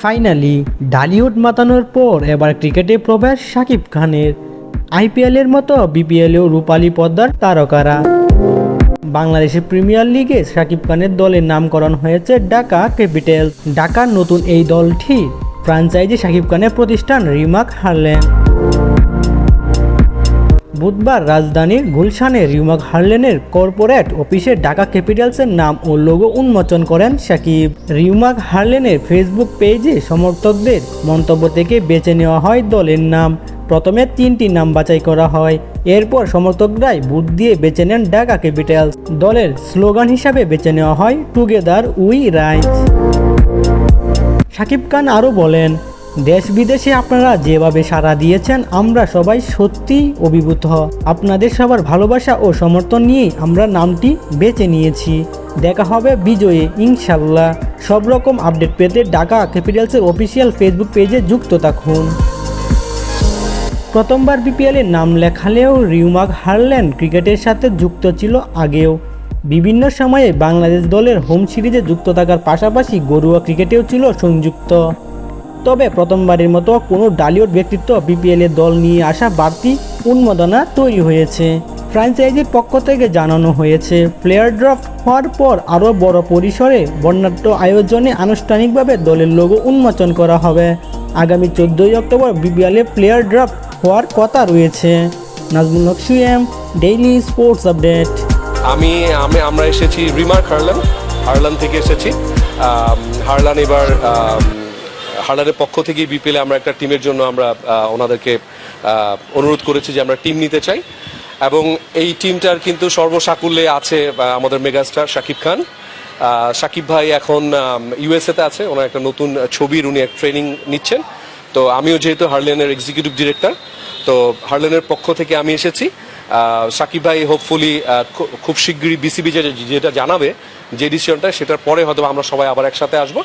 Finally Dhallywood মাতানোর পর এবার ক্রিকেটে প্রবেশ সাকিব খানের। আইপিএলের মতো বিপিএলেও রূপালী পদ্মার তারকারা। বাংলাদেশের প্রিমিয়ার লিগে সাকিব খানের দলের নামকরণ হয়েছে ঢাকা ক্যাপিটাল ঢাকার নতুন এই দলটি ফ্রাঞ্চাইজি সাকিব খানের প্রতিষ্ঠান রিমাক হারলেন। বুধবার রাজধানীর গুলশানে রিউমাক হার্লেনের কর্পোরেট অফিসে ঢাকা ক্যাপিটালসের নাম ও লোগো উন্মোচন করেন সাকিব। রিউমাক হার্লেনের ফেসবুক পেজে সমর্থকদের মন্তব্য থেকে বেছে নেওয়া হয় দলের নাম। প্রথমে তিনটি নাম বাছাই করা হয়। এরপর সমর্থকরাই বুথ দিয়ে বেছে নেন ঢাকা ক্যাপিটালস। দলের স্লোগান হিসাবে বেছে নেওয়া হয়, together we rise. Shakib Khan আরও বলেন দেশ বিদেশে আপনারা যেভাবে সাড়া দিয়েছেন, আমরা সবাই সত্যিই অভিভূত। আপনাদের সবার ভালোবাসা ও সমর্থন নিয়েই আমরা নামটি বেছে নিয়েছি। দেখা হবে বিজয়ে ইনশাল্লাহ সব রকম আপডেট পেতে ঢাকা ক্যাপিটালসের অফিসিয়াল ফেসবুক পেজে যুক্ত থাকুন। প্রথমবার বিপিএলে নাম লেখালেও রিউমাক হারলেন ক্রিকেটের সাথে যুক্ত ছিল আগেও। বিভিন্ন সময়ে বাংলাদেশ দলের হোম সিরিজে যুক্ত থাকার পাশাপাশি ঘরোয়া ক্রিকেটেও ছিল সংযুক্ত। তবে প্রথমবারের মতো কোনো ডালিউড ব্যক্তিত্ব বিপিএলের দল নিয়ে আসা বাড়তি উন্মাদনা তৈরি হয়েছে। ফ্র্যাঞ্চাইজির পক্ষ থেকে জানানো হয়েছে, প্লেয়ার ড্রাফট হওয়ার পর আরও বড় পরিসরে বর্ণাঢ্য আয়োজনে আনুষ্ঠানিকভাবে দলের লোগো উন্মোচন করা হবে। আগামী চোদ্দোই অক্টোবর বিপিএলে প্লেয়ার ড্রাফট হওয়ার কথা রয়েছে। Nazmul Haque Suyem daily sports update. আমি আমি, আমরা এসেছি রিমার্ক হারলান হারলান থেকে এসেছি। হারলান এবার হারলানের পক্ষ থেকে বিপিএলে আমরা একটা টিমের জন্য আমরা ওনাদেরকে অনুরোধ করেছি যে আমরা টিম নিতে চাই। এবং এই টিমটার কিন্তু সর্বসাকুল্যে আছে আমাদের মেগাস্টার শাকিব খান। শাকিব ভাই এখন ইউএসএতে আছে। ওনার একটা নতুন ছবির উনি এক ট্রেনিং নিচ্ছেন। তো আমিও যেহেতু হার্লেনের এক্সিকিউটিভ ডিরেক্টর তো হার্লেনের পক্ষ থেকে আমি এসেছি। সাকিব ভাই হোপফুলি খুব শীঘ্রই বিসিবি যেটা জানাবে যে ডিসিশনটা সেটার পরে হয়তো আমরা সবাই আবার একসাথে আসব।